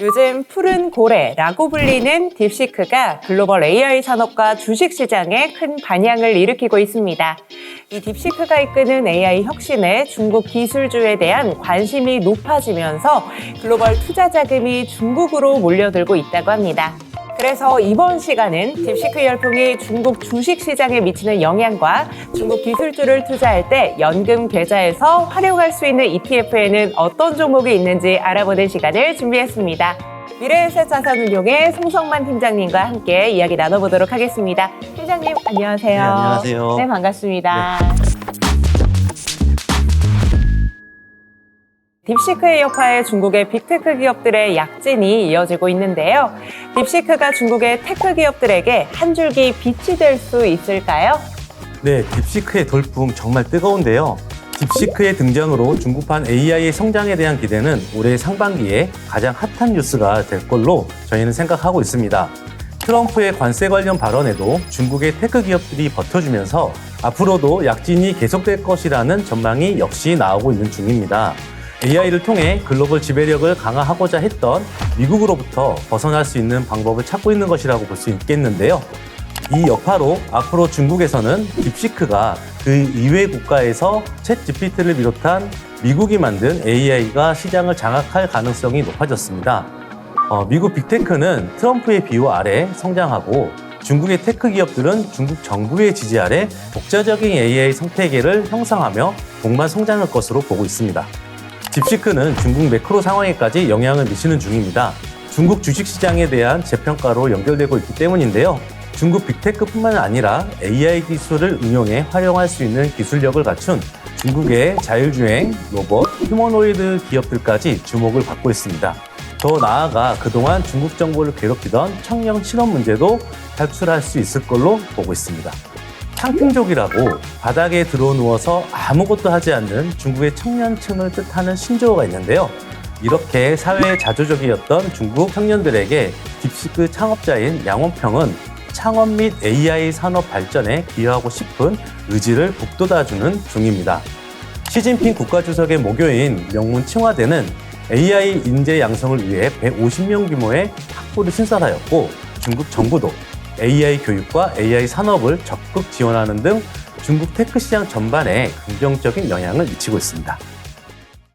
요즘 푸른 고래라고 불리는 딥시크가 글로벌 AI 산업과 주식 시장에 큰 반향을 일으키고 있습니다. 이 딥시크가 이끄는 AI 혁신에 중국 기술주에 대한 관심이 높아지면서 글로벌 투자 자금이 중국으로 몰려들고 있다고 합니다. 그래서 이번 시간은 딥시크 열풍이 중국 주식 시장에 미치는 영향과 중국 기술주를 투자할 때 연금 계좌에서 활용할 수 있는 ETF에는 어떤 종목이 있는지 알아보는 시간을 준비했습니다. 미래에셋 자산운용의 송성만 팀장님과 함께 이야기 나눠보도록 하겠습니다. 팀장님 안녕하세요. 네, 안녕하세요. 네, 반갑습니다. 딥시크의 여파에 중국의 빅테크 기업들의 약진이 이어지고 있는데요. 딥시크가 중국의 테크 기업들에게 한 줄기 빛이 될 수 있을까요? 네, 딥시크의 돌풍 정말 뜨거운데요. 딥시크의 등장으로 중국판 AI의 성장에 대한 기대는 올해 상반기에 가장 핫한 뉴스가 될 걸로 저희는 생각하고 있습니다. 트럼프의 관세 관련 발언에도 중국의 테크 기업들이 버텨주면서 앞으로도 약진이 계속될 것이라는 전망이 역시 나오고 있는 중입니다. AI를 통해 글로벌 지배력을 강화하고자 했던 미국으로부터 벗어날 수 있는 방법을 찾고 있는 것이라고 볼 수 있겠는데요. 이 여파로 앞으로 중국에서는 딥시크가 그 이외 국가에서 챗 GPT를 비롯한 미국이 만든 AI가 시장을 장악할 가능성이 높아졌습니다. 어, 미국 빅테크는 트럼프의 비호 아래 성장하고 중국의 테크 기업들은 중국 정부의 지지 아래 독자적인 AI 생태계를 형성하며 동반 성장할 것으로 보고 있습니다. 딥시크는 중국 매크로 상황에까지 영향을 미치는 중입니다. 중국 주식시장에 대한 재평가로 연결되고 있기 때문인데요. 중국 빅테크뿐만 아니라 AI 기술을 응용해 활용할 수 있는 기술력을 갖춘 중국의 자율주행, 로봇, 휴머노이드 기업들까지 주목을 받고 있습니다. 더 나아가 그동안 중국 정부를 괴롭히던 청년 실업 문제도 탈출할 수 있을 걸로 보고 있습니다. 탕핑족이라고 바닥에 들어 누워서 아무것도 하지 않는 중국의 청년층을 뜻하는 신조어가 있는데요. 이렇게 사회에 자조적이었던 중국 청년들에게 딥시크 창업자인 양원평은 창업 및 AI 산업 발전에 기여하고 싶은 의지를 북돋아주는 중입니다. 시진핑 국가주석의 모교인 명문 칭화대는 AI 인재 양성을 위해 150명 규모의 학부를 신설하였고 중국 정부도 AI 교육과 AI 산업을 적극 지원하는 등 중국 테크 시장 전반에 긍정적인 영향을 미치고 있습니다.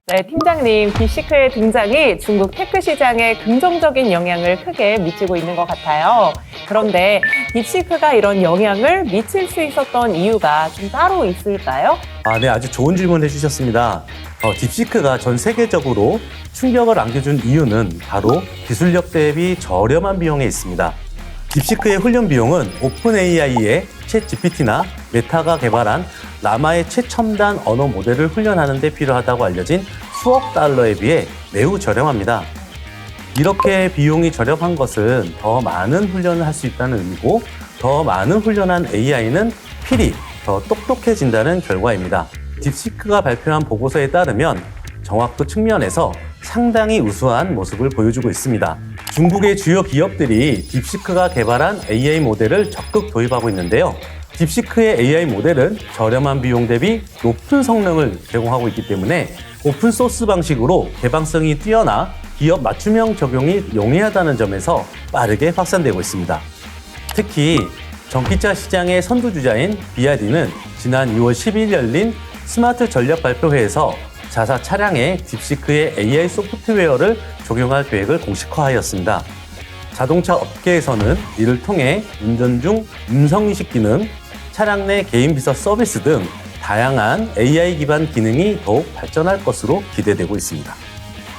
네, 팀장님, 딥시크의 등장이 중국 테크 시장에 긍정적인 영향을 크게 미치고 있는 것 같아요. 그런데 딥시크가 이런 영향을 미칠 수 있었던 이유가 좀 따로 있을까요? 아, 네, 아주 좋은 질문 해주셨습니다. 어, 딥시크가 전 세계적으로 충격을 안겨준 이유는 바로 기술력 대비 저렴한 비용에 있습니다. 딥시크의 훈련 비용은 오픈 AI의 챗 GPT나 메타가 개발한 라마의 최첨단 언어 모델을 훈련하는 데 필요하다고 알려진 수억 달러에 비해 매우 저렴합니다. 이렇게 비용이 저렴한 것은 더 많은 훈련을 할 수 있다는 의미고 더 많은 훈련한 AI는 필히 더 똑똑해진다는 결과입니다. 딥시크가 발표한 보고서에 따르면 정확도 측면에서 상당히 우수한 모습을 보여주고 있습니다. 중국의 주요 기업들이 딥시크가 개발한 AI 모델을 적극 도입하고 있는데요. 딥시크의 AI 모델은 저렴한 비용 대비 높은 성능을 제공하고 있기 때문에 오픈소스 방식으로 개방성이 뛰어나 기업 맞춤형 적용이 용이하다는 점에서 빠르게 확산되고 있습니다. 특히 전기차 시장의 선두주자인 비아디는 지난 6월 10일 열린 스마트 전략 발표회에서 자사 차량에 딥시크의 AI 소프트웨어를 적용할 계획을 공식화하였습니다. 자동차 업계에서는 이를 통해 운전 중 음성인식 기능, 차량 내 개인 비서 서비스 등 다양한 AI 기반 기능이 더욱 발전할 것으로 기대되고 있습니다.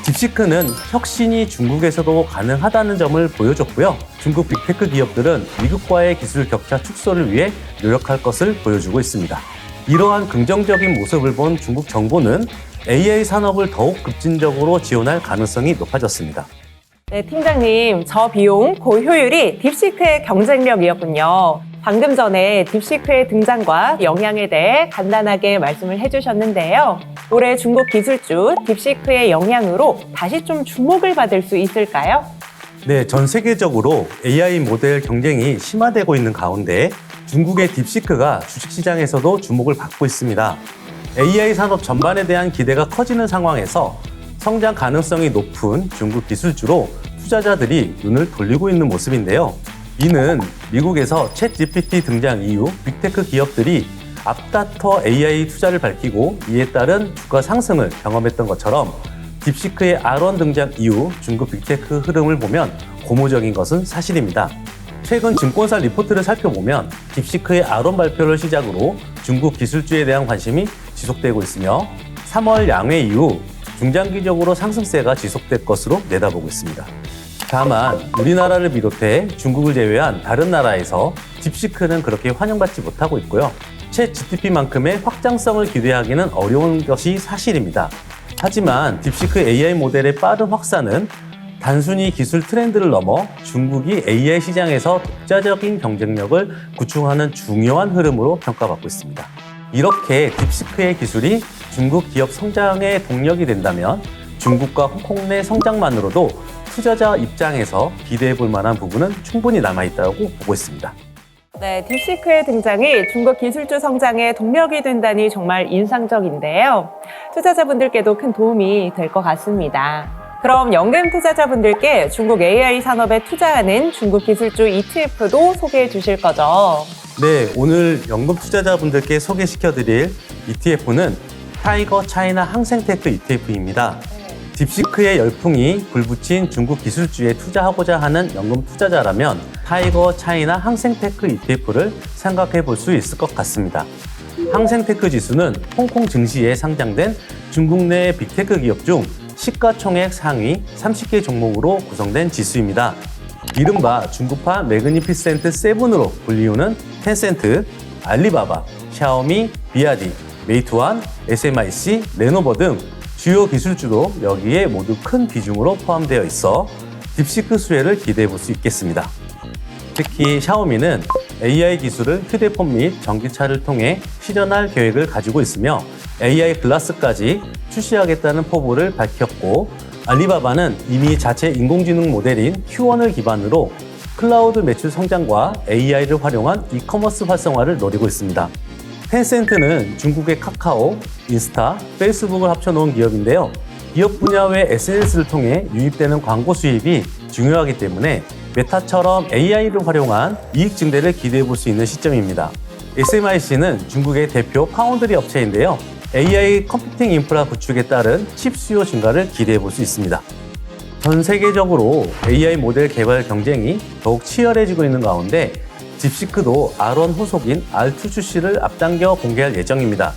딥시크는 혁신이 중국에서도 가능하다는 점을 보여줬고요. 중국 빅테크 기업들은 미국과의 기술 격차 축소를 위해 노력할 것을 보여주고 있습니다. 이러한 긍정적인 모습을 본 중국 정부는 AI 산업을 더욱 급진적으로 지원할 가능성이 높아졌습니다. 네, 팀장님, 저 비용, 고효율이 딥시크의 경쟁력이었군요. 방금 전에 딥시크의 등장과 영향에 대해 간단하게 말씀을 해주셨는데요. 올해 중국 기술주 딥시크의 영향으로 다시 좀 주목을 받을 수 있을까요? 네, 전 세계적으로 AI 모델 경쟁이 심화되고 있는 가운데 중국의 딥시크가 주식시장에서도 주목을 받고 있습니다. AI 산업 전반에 대한 기대가 커지는 상황에서 성장 가능성이 높은 중국 기술주로 투자자들이 눈을 돌리고 있는 모습인데요. 이는 미국에서 챗 GPT 등장 이후 빅테크 기업들이 앞다퉈 AI 투자를 밝히고 이에 따른 주가 상승을 경험했던 것처럼 딥시크의 R1 등장 이후 중국 빅테크 흐름을 보면 고무적인 것은 사실입니다. 최근 증권사 리포트를 살펴보면 딥시크의 R1 발표를 시작으로 중국 기술주에 대한 관심이 지속되고 있으며 3월 양회 이후 중장기적으로 상승세가 지속될 것으로 내다보고 있습니다. 다만 우리나라를 비롯해 중국을 제외한 다른 나라에서 딥시크는 그렇게 환영받지 못하고 있고요. 채 GTP만큼의 확장성을 기대하기는 어려운 것이 사실입니다. 하지만 딥시크 AI 모델의 빠른 확산은 단순히 기술 트렌드를 넘어 중국이 AI 시장에서 독자적인 경쟁력을 구축하는 중요한 흐름으로 평가받고 있습니다. 이렇게 딥시크의 기술이 중국 기업 성장의 동력이 된다면 중국과 홍콩 내 성장만으로도 투자자 입장에서 기대해 볼 만한 부분은 충분히 남아있다고 보고 있습니다. 네, 딥시크의 등장이 중국 기술주 성장의 동력이 된다니 정말 인상적인데요. 투자자분들께도 큰 도움이 될 것 같습니다. 그럼 연금 투자자분들께 중국 AI 산업에 투자하는 중국 기술주 ETF도 소개해 주실 거죠? 네, 오늘 연금 투자자분들께 소개시켜 드릴 ETF는 타이거 차이나 항생테크 ETF입니다. 딥시크의 열풍이 불붙인 중국 기술주에 투자하고자 하는 연금 투자자라면 타이거 차이나 항생테크 ETF를 생각해 볼 수 있을 것 같습니다. 항생테크 지수는 홍콩 증시에 상장된 중국 내 빅테크 기업 중 시가총액 상위 30개 종목으로 구성된 지수입니다. 이른바 중국파 매그니피센트 세븐으로 불리우는 텐센트, 알리바바, 샤오미, 비아디, 메이투안, SMIC, 레노버 등 주요 기술주도 여기에 모두 큰 비중으로 포함되어 있어 딥시크 수혜를 기대해 볼 수 있겠습니다. 특히 샤오미는 AI 기술을 휴대폰 및 전기차를 통해 실현할 계획을 가지고 있으며 AI 글라스까지 출시하겠다는 포부를 밝혔고 알리바바는 이미 자체 인공지능 모델인 Q1을 기반으로 클라우드 매출 성장과 AI를 활용한 이커머스 활성화를 노리고 있습니다. 텐센트는 중국의 카카오, 인스타, 페이스북을 합쳐놓은 기업인데요. 기업 분야 외 SNS를 통해 유입되는 광고 수입이 중요하기 때문에 메타처럼 AI를 활용한 이익 증대를 기대해 볼 수 있는 시점입니다. SMIC는 중국의 대표 파운드리 업체인데요. AI 컴퓨팅 인프라 구축에 따른 칩 수요 증가를 기대해 볼 수 있습니다. 전 세계적으로 AI 모델 개발 경쟁이 더욱 치열해지고 있는 가운데 딥시크도 R1 후속인 R2 출시를 앞당겨 공개할 예정입니다.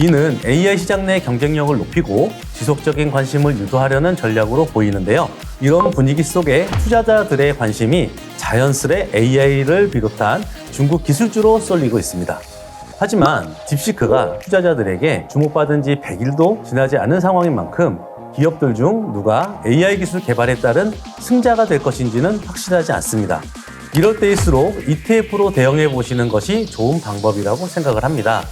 이는 AI 시장 내 경쟁력을 높이고 지속적인 관심을 유도하려는 전략으로 보이는데요. 이런 분위기 속에 투자자들의 관심이 자연스레 AI를 비롯한 중국 기술주로 쏠리고 있습니다. 하지만 딥시크가 투자자들에게 주목받은 지 100일도 지나지 않은 상황인 만큼 기업들 중 누가 AI 기술 개발에 따른 승자가 될 것인지는 확실하지 않습니다. 이럴 때일수록 ETF로 대응해 보시는 것이 좋은 방법이라고 생각을 합니다.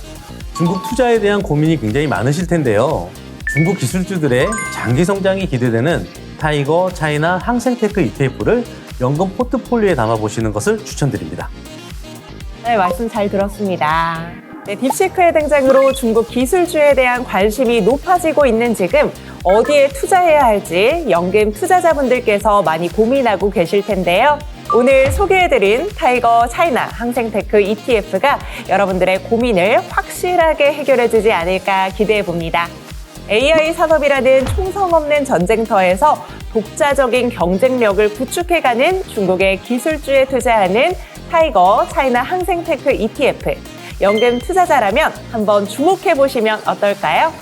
중국 투자에 대한 고민이 굉장히 많으실 텐데요. 중국 기술주들의 장기 성장이 기대되는 타이거 차이나 항생테크 ETF를 연금 포트폴리오에 담아 보시는 것을 추천드립니다. 네, 말씀 잘 들었습니다. 네, 딥시크의 등장으로 중국 기술주에 대한 관심이 높아지고 있는 지금 어디에 투자해야 할지 연금 투자자분들께서 많이 고민하고 계실 텐데요. 오늘 소개해드린 타이거 차이나 항생테크 ETF가 여러분들의 고민을 확실하게 해결해주지 않을까 기대해 봅니다. AI 산업이라는 총성 없는 전쟁터에서 독자적인 경쟁력을 구축해가는 중국의 기술주에 투자하는 타이거 차이나 항생테크 ETF. 연금 투자자라면 한번 주목해 보시면 어떨까요?